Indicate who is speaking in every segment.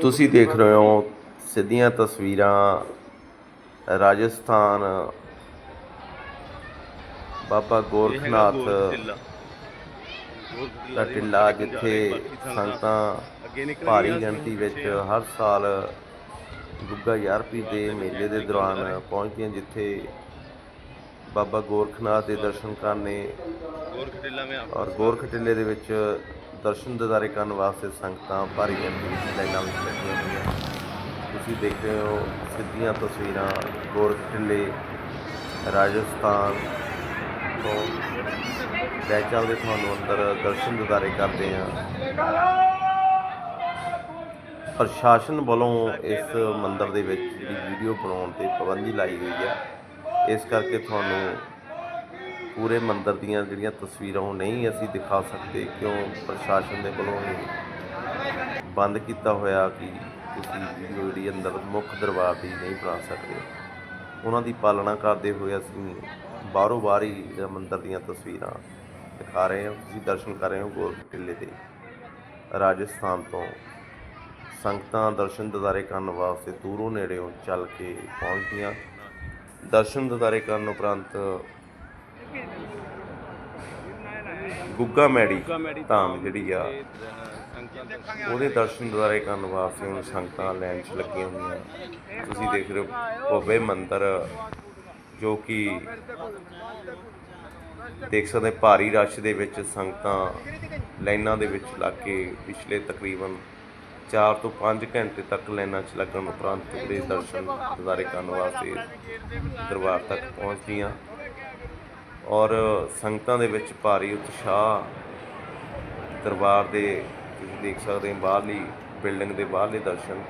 Speaker 1: ਤੁਸੀਂ ਦੇਖ ਰਹੇ ਹੋ ਸਿੱਧੀਆਂ ਤਸਵੀਰਾਂ ਰਾਜਸਥਾਨ ਬਾਬਾ ਗੋਰਖਨਾਥ ਦਾ ਟਿੱਲਾ ਜਿੱਥੇ ਸੰਗਤਾਂ ਭਾਰੀ ਗਿਣਤੀ ਵਿੱਚ ਹਰ ਸਾਲ ਗੁੱਗਾ ਯਾਰਪੀ ਦੇ ਮੇਲੇ ਦੇ ਦੌਰਾਨ ਪਹੁੰਚਦੀਆਂ ਜਿੱਥੇ ਬਾਬਾ ਗੋਰਖਨਾਥ ਦੇ ਦਰਸ਼ਨ ਕਰਨੇ ਔਰ ਗੋਰਖ ਟਿੱਲੇ ਦੇ ਵਿੱਚ ਦਰਸ਼ਨ ਦਿਦਾਰੇ ਕਰਨ ਵਾਸਤੇ ਸੰਗਤਾਂ ਭਾਰੀ ਗਿਣਤੀ ਵਿੱਚ ਲਾਈਨਾਂ ਵਿੱਚ ਲੱਗੀਆਂ ਹੋਈਆਂ। ਤੁਸੀਂ ਦੇਖ ਰਹੇ ਹੋ ਸਿੱਧੀਆਂ ਤਸਵੀਰਾਂ ਗੋਰਖ ਟਿੱਲੇ, ਰਾਜਸਥਾਨ ਤੋਂ। ਲੈ ਚੱਲਦੇ ਤੁਹਾਨੂੰ ਅੰਦਰ ਦਰਸ਼ਨ ਦਿਦਾਰੇ ਕਰਦੇ ਹਾਂ। ਪ੍ਰਸ਼ਾਸਨ ਵੱਲੋਂ ਇਸ ਮੰਦਰ ਦੇ ਵਿੱਚ ਜਿਹੜੀ ਵੀਡੀਓ ਬਣਾਉਣ ਤੇ ਪਾਬੰਦੀ ਲਾਈ ਗਈ ਹੈ। ਇਸ ਕਰਕੇ ਤੁਹਾਨੂੰ ਪੂਰੇ ਮੰਦਿਰ ਦੀਆਂ ਜਿਹੜੀਆਂ ਤਸਵੀਰਾਂ ਉਹ ਨਹੀਂ ਅਸੀਂ ਦਿਖਾ ਸਕਦੇ, ਕਿਉਂ ਪ੍ਰਸ਼ਾਸਨ ਦੇ ਵੱਲੋਂ ਇਹ ਬੰਦ ਕੀਤਾ ਹੋਇਆ ਕਿ ਤੁਸੀਂ ਵੀਡੀਓ ਜਿਹੜੀ ਅੰਦਰ ਮੁੱਖ ਦਰਬਾਰ ਦੀ ਨਹੀਂ ਬਣਾ ਸਕਦੇ। ਉਹਨਾਂ ਦੀ ਪਾਲਣਾ ਕਰਦੇ ਹੋਏ ਅਸੀਂ ਬਾਹਰੋਂ ਬਾਹਰ ਹੀ ਜਿਹੜਾ ਮੰਦਿਰ ਦੀਆਂ ਤਸਵੀਰਾਂ ਦਿਖਾ ਰਹੇ ਹਾਂ, ਤੁਸੀਂ ਦਰਸ਼ਨ ਕਰ ਰਹੇ ਹੋ ਗੋਰਖ ਟਿੱਲੇ ਦੇ। ਰਾਜਸਥਾਨ ਤੋਂ ਸੰਗਤਾਂ ਦਰਸ਼ਨ ਦਿਦਾਰੇ ਕਰਨ ਵਾਸਤੇ ਦੂਰੋਂ ਨੇੜਿਓਂ ਚੱਲ ਕੇ ਪਹੁੰਚਦੀਆਂ ਦਰਸ਼ਨ ਦਿਦਾਰੇ ਕਰਨ ਉਪਰੰਤ ਗੁੱਗਾ ਮੈੜੀ ਧਾਮ ਜਿਹੜੀ ਆ। ਉਹਦੇ ਦਰਸ਼ਨ ਦਿਦਾਰੇ ਕਰਨ ਵਾਸਤੇ ਹੁਣ ਸੰਗਤਾਂ ਲਾਈਨ 'ਚ ਲੱਗੀਆਂ ਹੋਈਆਂ। ਤੁਸੀਂ ਦੇਖ ਰਹੇ ਹੋ ਭव्य ਮੰਦਿਰ ਜੋ ਕਿ ਦੇਖ ਸਕਦੇ ਭਾਰੀ ਰਸ਼ ਦੇ ਵਿੱਚ ਸੰਗਤਾਂ ਲਾਈਨਾਂ ਦੇ ਵਿੱਚ ਲੱਗ ਕੇ ਪਿਛਲੇ ਤਕਰੀਬਨ 4 ਤੋਂ 5 ਘੰਟੇ ਤੱਕ ਲਾਈਨਾਂ 'ਚ ਲੱਗਣ ਉਪਰੰਤ ਜਿਹੜੇ ਦਰਸ਼ਨ ਦਿਦਾਰੇ ਕਰਨ ਵਾਸਤੇ ਦਰਬਾਰ ਤੱਕ ਪਹੁੰਚਦੀਆਂ। ਔਰ ਸੰਗਤਾਂ ਦੇ ਵਿੱਚ ਭਾਰੀ ਉਤਸ਼ਾਹ ਦਰਬਾਰ ਦੇ, ਤੁਸੀਂ ਦੇਖ ਸਕਦੇ ਹੋ, ਬਾਹਰਲੀ ਬਿਲਡਿੰਗ ਦੇ ਬਾਹਰਲੇ ਦਰਸ਼ਨ,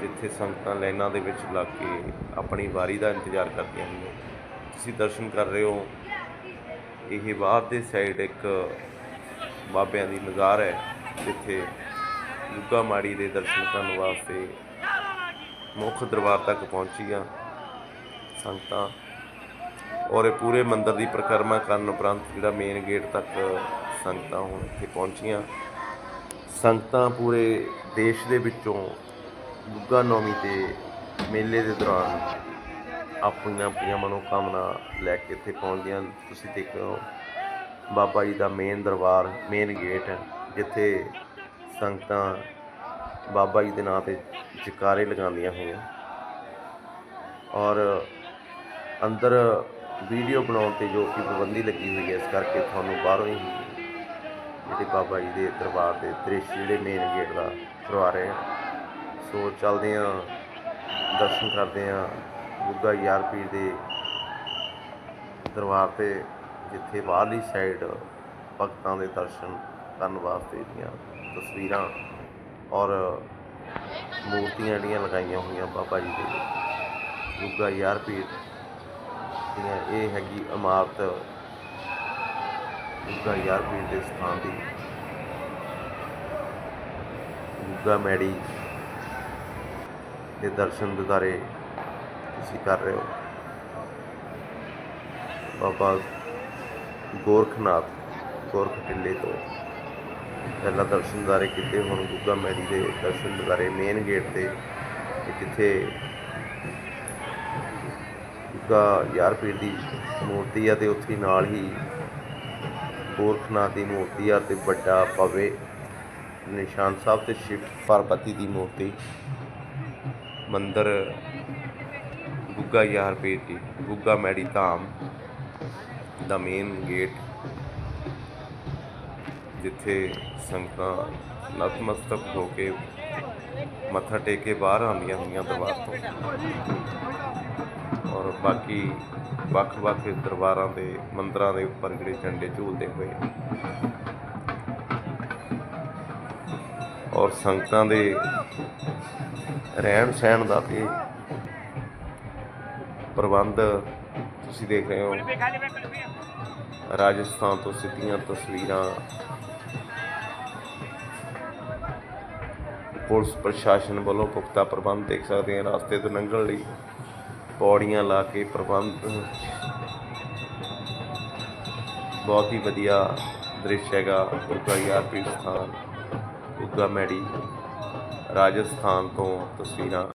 Speaker 1: ਜਿੱਥੇ ਸੰਗਤਾਂ ਲਾਈਨਾਂ ਦੇ ਵਿੱਚ ਲੱਗ ਕੇ ਆਪਣੀ ਵਾਰੀ ਦਾ ਇੰਤਜ਼ਾਰ ਕਰਦੀਆਂ ਹਨ ਤੁਸੀਂ ਦਰਸ਼ਨ ਕਰ ਰਹੇ ਹੋ, ਇਹ ਬਾਹਰ ਦੇ ਸਾਈਡ ਇੱਕ ਬਾਬਿਆਂ ਦੀ ਮਜ਼ਾਰ ਹੈ, ਜਿੱਥੇ ਗੁੱਗਾ ਮਾੜੀ ਦੇ ਦਰਸ਼ਨ ਕਰਨ ਵਾਸਤੇ ਮੁੱਖ ਦਰਬਾਰ ਤੱਕ ਪਹੁੰਚੀਆਂ ਸੰਗਤਾਂ। ਔਰ ਇਹ ਪੂਰੇ ਮੰਦਿਰ ਦੀ ਪਰਿਕਰਮਾ ਕਰਨ ਉਪਰੰਤ ਜਿਹੜਾ ਮੇਨ ਗੇਟ ਤੱਕ ਸੰਗਤਾਂ ਹੁਣ ਇੱਥੇ ਪਹੁੰਚੀਆਂ। ਸੰਗਤਾਂ ਪੂਰੇ ਦੇਸ਼ ਦੇ ਵਿੱਚੋਂ ਗੁੱਗਾ ਨੌਮੀ ਤੇ ਮੇਲੇ ਦੇ ਦੌਰਾਨ ਆਪਣੀਆਂ ਆਪਣੀਆਂ ਮਨੋਕਾਮਨਾ ਲੈ ਕੇ ਇੱਥੇ ਪਹੁੰਚਦੀਆਂ। ਤੁਸੀਂ ਦੇਖ ਰਹੇ ਬਾਬਾ ਜੀ ਦਾ ਮੇਨ ਦਰਬਾਰ ਮੇਨ ਗੇਟ ਹੈ, ਜਿੱਥੇ ਸੰਗਤਾਂ ਬਾਬਾ ਜੀ ਦੇ ਨਾਂ ਤੇ ਜਕਾਰੇ ਲਗਾਉਂਦੀਆਂ ਹੋਈਆਂ। ਔਰ ਅੰਦਰ ਵੀਡੀਓ ਬਣਾਉਣ ਤੇ ਜੋ ਕਿ ਪਾਬੰਦੀ ਲੱਗੀ ਹੋਈ ਹੈ, ਇਸ ਕਰਕੇ ਤੁਹਾਨੂੰ ਬਾਹਰੋਂ ਹੀ ਜਿਹੜੇ ਬਾਬਾ ਜੀ ਦੇ ਦਰਬਾਰ ਦੇ ਦ੍ਰਿਸ਼ ਜਿਹੜੇ ਮੇਨ ਗੇਟ ਦਾ ਕਰਵਾ ਰਹੇ ਹਾਂ। ਸੋ ਚੱਲਦੇ ਹਾਂ, ਦਰਸ਼ਨ ਕਰਦੇ ਹਾਂ ਗੁੱਗਾ ਯਾਰ ਪੀਰ ਦੇ ਦਰਬਾਰ ਤੇ, ਜਿੱਥੇ ਬਾਹਰਲੀ ਸਾਈਡ ਭਗਤਾਂ ਦੇ ਦਰਸ਼ਨ ਕਰਨ ਵਾਸਤੇ ਦੀਆਂ ਤਸਵੀਰਾਂ ਔਰ ਮੂਰਤੀਆਂ ਜਿਹੜੀਆਂ ਲਗਾਈਆਂ ਹੋਈਆਂ ਬਾਬਾ ਜੀ ਦੇ। ਗੁੱਗਾ ਯਾਰ ਪੀਰ ਦੀਆਂ ਇਹ ਹੈਗੀ ਇਮਾਰਤ ਗੁੱਗਾ ਯਾਰ ਪੀਰ ਦੇ ਸਥਾਨ ਦੀ। ਗੁੱਗਾ ਮੈੜੀ ਦੇ ਦਰਸ਼ਨ ਦਿਦਾਰੇ ਤੁਸੀਂ ਕਰ ਰਹੇ ਹੋ। ਬਾਬਾ ਗੋਰਖਨਾਥ, ਗੋਰਖ ਟਿੱਲੇ ਤੋਂ ਪਹਿਲਾਂ ਦਰਸ਼ਨ ਦਿਦਾਰੇ ਕੀਤੇ ਹੁਣ ਗੁੱਗਾ ਮੈੜੀ ਦੇ ਦਰਸ਼ਨ ਦਿਦਾਰੇ ਮੇਨ ਗੇਟ ਤੇ ਜਿੱਥੇ ਗੁੱਗਾ ਯਾਰਪੀਰ ਦੀ ਮੂਰਤੀ ਆ ਤੇ ਉੱਥੇ ਨਾਲ ਹੀ ਗੋਰਖਨਾਥ ਦੀ ਮੂਰਤੀ ਆ ਤੇ ਵੱਡਾ ਪਵੇ ਨਿਸ਼ਾਨ ਸਾਹਿਬ ਤੇ ਸ਼ਿਵ ਪਾਰਬਤੀ ਦੀ ਮੂਰਤੀ। ਮੰਦਰ ਗੁੱਗਾ ਯਾਰਪੀਰ ਦੀ, ਗੁੱਗਾ ਮੈੜੀ ਧਾਮ ਦਾ ਮੇਨ ਗੇਟ ਜਿੱਥੇ ਸੰਗਤਾਂ ਨਤਮਸਤਕ ਹੋ ਕੇ ਮੱਥਾ ਟੇਕ ਕੇ ਬਾਹਰ ਆਉਂਦੀਆਂ ਹੋਈਆਂ ਦਰਬਾਰ ਤੋਂ। ਔਰ ਬਾਕੀ ਵੱਖ-ਵੱਖ ਦਰਬਾਰਾਂ ਦੇ, ਮੰਦਰਾਂ ਦੇ ਉੱਪਰ ਜਿਹੜੇ ਝੰਡੇ ਝੂਲਦੇ ਹੋਏ। ਔਰ ਸੰਗਤਾਂ ਦੇ ਰਹਿਣ ਸਹਿਣ ਦਾ ਤੇ ਪ੍ਰਬੰਧ ਤੁਸੀਂ ਦੇਖ ਰਹੇ ਹੋ। ਰਾਜਸਥਾਨ ਤੋਂ ਸਿੱਧੀਆਂ ਤਸਵੀਰਾਂ। ਪੁਲਿਸ ਪ੍ਰਸ਼ਾਸਨ ਵੱਲੋਂ ਪੁਖਤਾ ਪ੍ਰਬੰਧ ਦੇਖ ਸਕਦੇ ਹਾਂ। ਰਸਤੇ ਤੋਂ ਲੰਘਣ ਲਈ ਪੌੜੀਆਂ ਲਾ ਕੇ ਪ੍ਰਬੰਧ। ਬਹੁਤ ਹੀ ਵਧੀਆ ਦ੍ਰਿਸ਼ ਹੈਗਾ ਗੁਰਗਾ ਯਾਰ ਪੀਰ ਸਥਾਨ ਗੁੱਗਾ ਮੈੜੀ, ਰਾਜਸਥਾਨ ਤੋਂ ਤਸਵੀਰਾਂ।